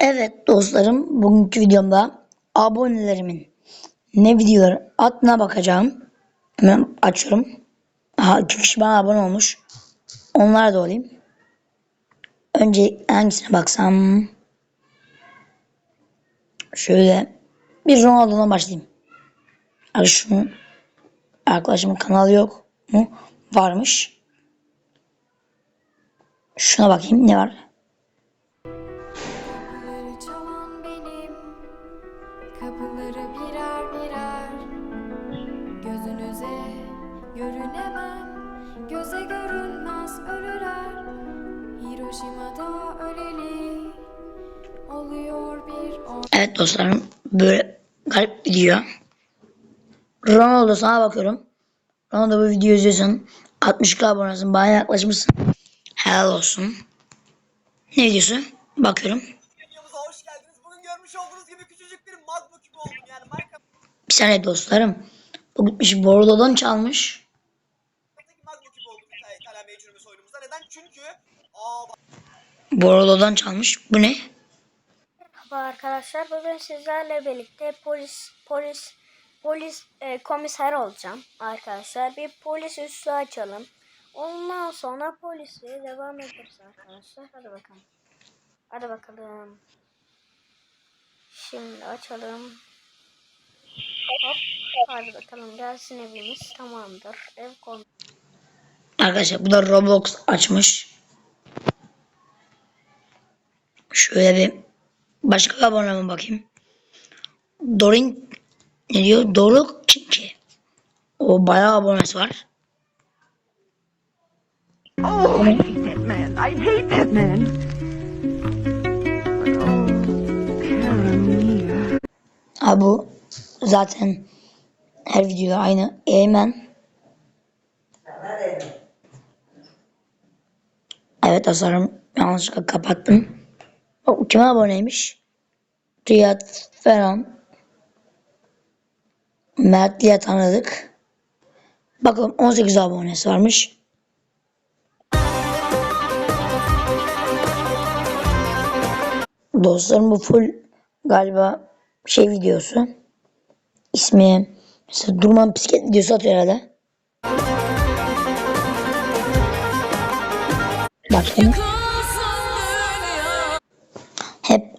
Evet dostlarım bugünkü videomda abonelerimin ne videoları attığına bakacağım. Hemen açıyorum. Aha iki kişi bana abone olmuş. Onlar da olayım. Önce hangisine baksam. Şöyle bir Ronaldo'dan başlayayım. Şunun arkadaşımın kanalı yok mu? Varmış. Şuna bakayım ne var? Görünemem Göze görünmez ölüler Hiroşima'da öleli Oluyor bir Evet dostlarım böyle garip video. Ronaldo sana bakıyorum. Ronaldo bu videoyu izliyorsun. 60k abonesin. Bana yaklaşmışsın. Helal olsun. Ne videosu? Bakıyorum. Videomuza hoş geldiniz. Bugün görmüş olduğunuz gibi küçücük bir magma küpü oldum. Yani Bir saniye dostlarım. Bu gitmiş Bordo'dan çalmış. magma küpü oldum İtalya mecrümüz oyunumuzda. Neden? Çünkü aa Bordo'dan çalmış. Bu ne? Merhaba arkadaşlar. Bugün sizlerle birlikte polis polis polis e, komiser olacağım arkadaşlar. Bir polis üssü açalım. Ondan sonra polisliğe devam ederiz arkadaşlar. Hadi bakalım. Hadi bakalım. Şimdi açalım. Hop. Hadi bakalım gelsin evimiz. Tamamdır. Ev kon. Arkadaşlar bu da Roblox açmış. Şöyle bir başka bir aboneme bakayım. Dorin ne diyor? Doruk kim ki? O bayağı abonesi var. Oh, I hate that man. I hate that man. Oh, bu zaten her videoda aynı. Eymen. Evet tasarım yanlışlıkla kapattım. O kime aboneymiş? Riyad falan. Mert diye tanıdık. Bakalım 18 abonesi varmış. Dostlarım bu full galiba şey videosu. İsmi mesela Durman bisiklet videosu atıyor herhalde. Bakın. Hep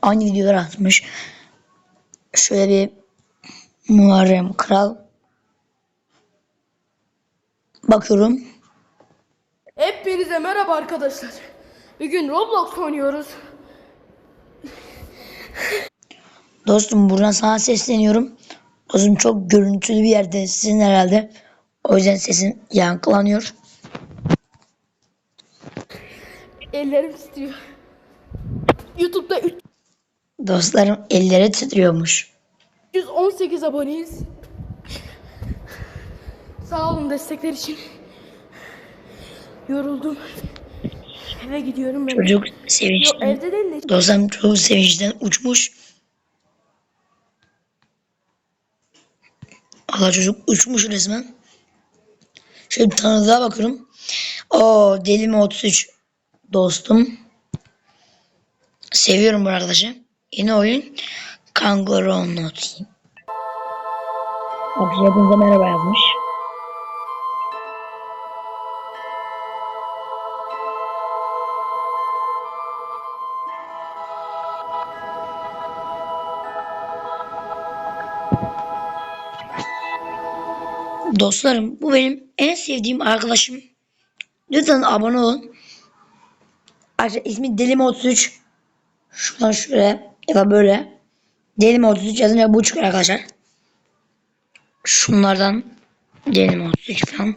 aynı videolar atmış. Şöyle bir Muharrem Kral. Bakıyorum. Hepinize merhaba arkadaşlar. Bugün Roblox oynuyoruz. Dostum buradan sana sesleniyorum. Dostum çok görüntülü bir yerdesin herhalde. O yüzden sesin yankılanıyor. Ellerim titriyor. YouTube'da Dostlarım elleri titriyormuş. 318 aboneyiz. Sağ olun destekler için. Yoruldum. Eve gidiyorum ben. Çocuk sevinçten. evde değil de Dostlarım çocuk sevinçten uçmuş. Allah çocuk uçmuş resmen. Şöyle bir tanıdığa bakıyorum. O deli mi 33 dostum. Seviyorum bu arkadaşı. Yeni oyun Kangaroo Not. Bak hepinize merhaba yazmış. Dostlarım bu benim en sevdiğim arkadaşım. Lütfen abone olun. Arkadaşlar ismi Delim 33. Şuradan şuraya ya da böyle. Delim 33 yazınca bu çıkıyor arkadaşlar. Şunlardan Delim 33 falan.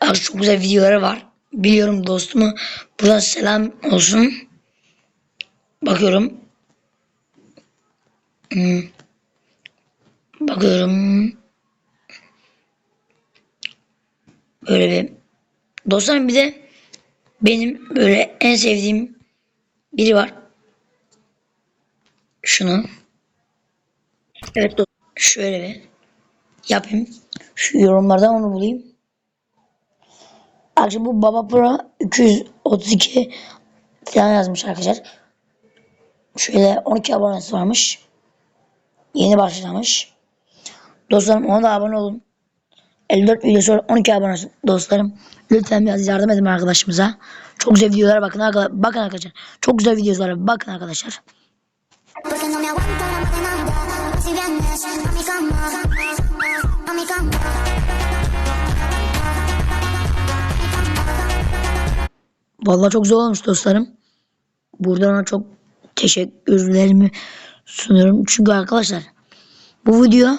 Arkadaşlar çok güzel videoları var. Biliyorum dostumu. Buradan selam olsun. Bakıyorum. Hmm. Bakıyorum. Böyle bir dostlarım bir de benim böyle en sevdiğim biri var. Şunu. Evet. Şöyle bir yapayım. Şu yorumlardan onu bulayım. Arkadaşlar bu Baba Pro 232 falan yazmış arkadaşlar. Şöyle 12 abonesi varmış. Yeni başlamış. Dostlarım ona da abone olun. 54 video sonra 12 abone dostlarım. Lütfen biraz yardım edin arkadaşımıza. Çok güzel videolara bakın arkadaşlar. Bakın arkadaşlar. Çok güzel videolara bakın arkadaşlar. Vallahi çok güzel olmuş dostlarım. Buradan çok teşekkürlerimi sunuyorum. Çünkü arkadaşlar bu video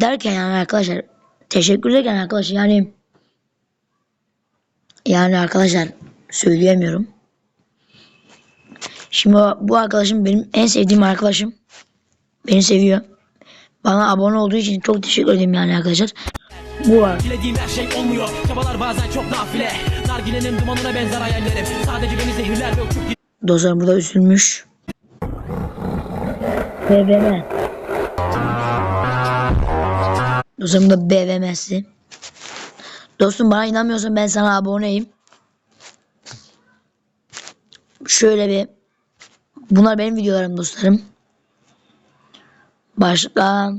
derken yani arkadaşlar teşekkür ederken arkadaşlar yani yani arkadaşlar söyleyemiyorum. Şimdi bu- arkadaşım benim en sevdiğim arkadaşım. Beni seviyor. Bana abone olduğu için çok teşekkür ederim yani arkadaşlar. Bu var. Dilediğim her şey olmuyor Çabalar bazen çok nafile Nargilenin dumanına benzer hayallerim Sadece beni zehirler ve uçup Dostlarım burada üzülmüş. BVM. Dostlarım da BVM'si. Dostum bana inanmıyorsan ben sana aboneyim. Şöyle bir bunlar benim videolarım dostlarım. Başka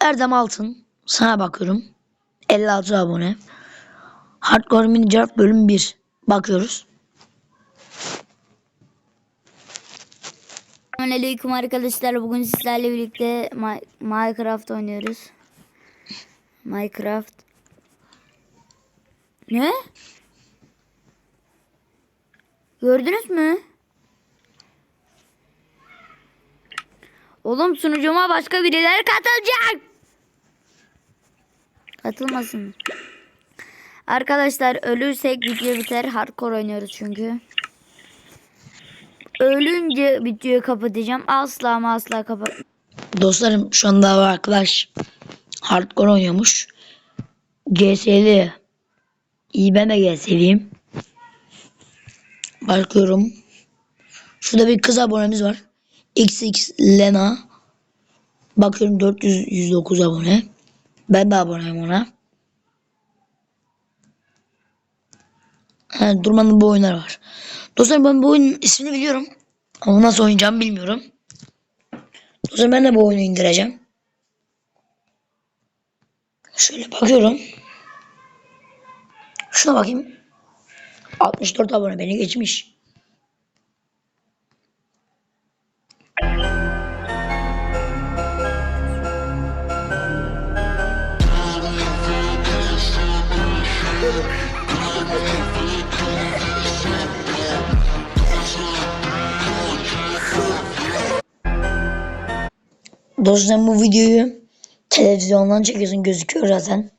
Erdem Altın sana bakıyorum. 56 abone. Hardcore Mini Draft bölüm 1 bakıyoruz. Selamünaleyküm arkadaşlar. Bugün sizlerle birlikte Mi- Minecraft oynuyoruz. Minecraft. Ne? Gördünüz mü? Oğlum sunucuma başka birileri katılacak. Katılmasın. Arkadaşlar ölürsek video biter. Hardcore oynuyoruz çünkü. Ölünce videoyu kapatacağım. Asla ama asla kapat. Dostlarım şu anda arkadaş hardcore oynuyormuş. GS'li. İyi ben de GS'liyim. Bakıyorum. Şurada bir kız abonemiz var. XX Lena. Bakıyorum 400 109 abone. Ben de aboneyim ona. Ha, Durman'ın bu oyunları var. Dostlarım ben bu oyunun ismini biliyorum. Ama nasıl oynayacağımı bilmiyorum. Zaman ben de bu oyunu indireceğim. Şöyle bakıyorum. Şuna bakayım. 64 abone beni geçmiş. Dostlarım bu videoyu televizyondan çekiyorsun gözüküyor zaten.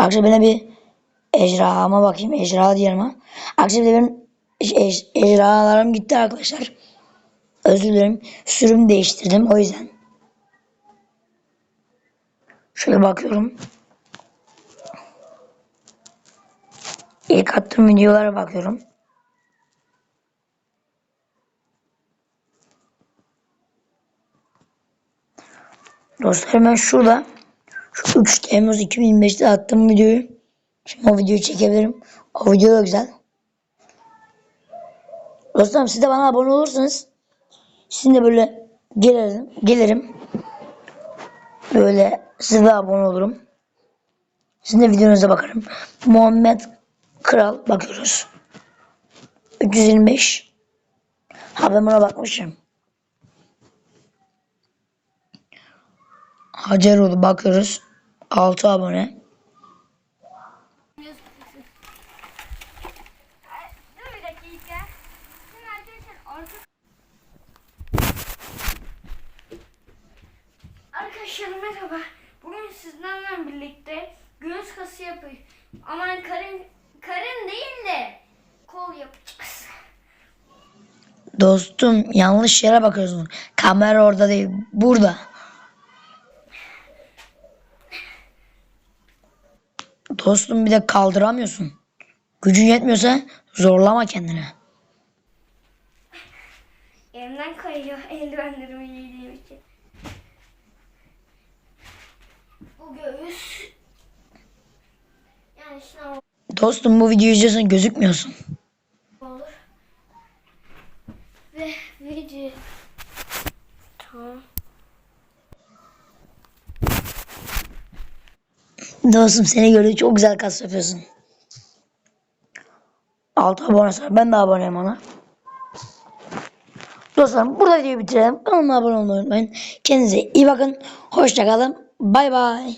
Akşam bana bir ejderhama bakayım. Ejderha diyelim ha. De benim ej- ejderhalarım gitti arkadaşlar. Özür dilerim. Sürüm değiştirdim o yüzden. Şöyle bakıyorum. İlk attığım videolara bakıyorum. Dostlarım ben şurada şu 3 Temmuz 2025'te attığım videoyu şimdi o videoyu çekebilirim. O video da güzel. Dostlarım siz de bana abone olursanız sizin de böyle gelirim, gelirim. Böyle size de abone olurum. Sizin de videonuza bakarım. Muhammed Kral bakıyoruz. 325. Ha ben buna bakmışım. Haceroğlu bakıyoruz. 6 abone. Arkadaşlar arka... Arkadaşlar merhaba. Bugün sizlerle birlikte göğüs kası yapıyor. Ama karın, karın değil de kol yapacağız. Dostum yanlış yere bakıyorsun. Kamera orada değil. Burada. Dostum bir de kaldıramıyorsun. Gücün yetmiyorsa zorlama kendini. Elimden kayıyor eldivenlerimi giydiğim için. Bu göğüs. Yani şuna Dostum bu videoyu izliyorsan gözükmüyorsun. Olur. Ve video. Tamam. Dostum seni gördük çok güzel kas yapıyorsun. 6 abone var. Ben de aboneyim ona. Dostlarım burada videoyu bitirelim. Kanalıma abone olmayı unutmayın. Kendinize iyi bakın. Hoşçakalın. Bay bay.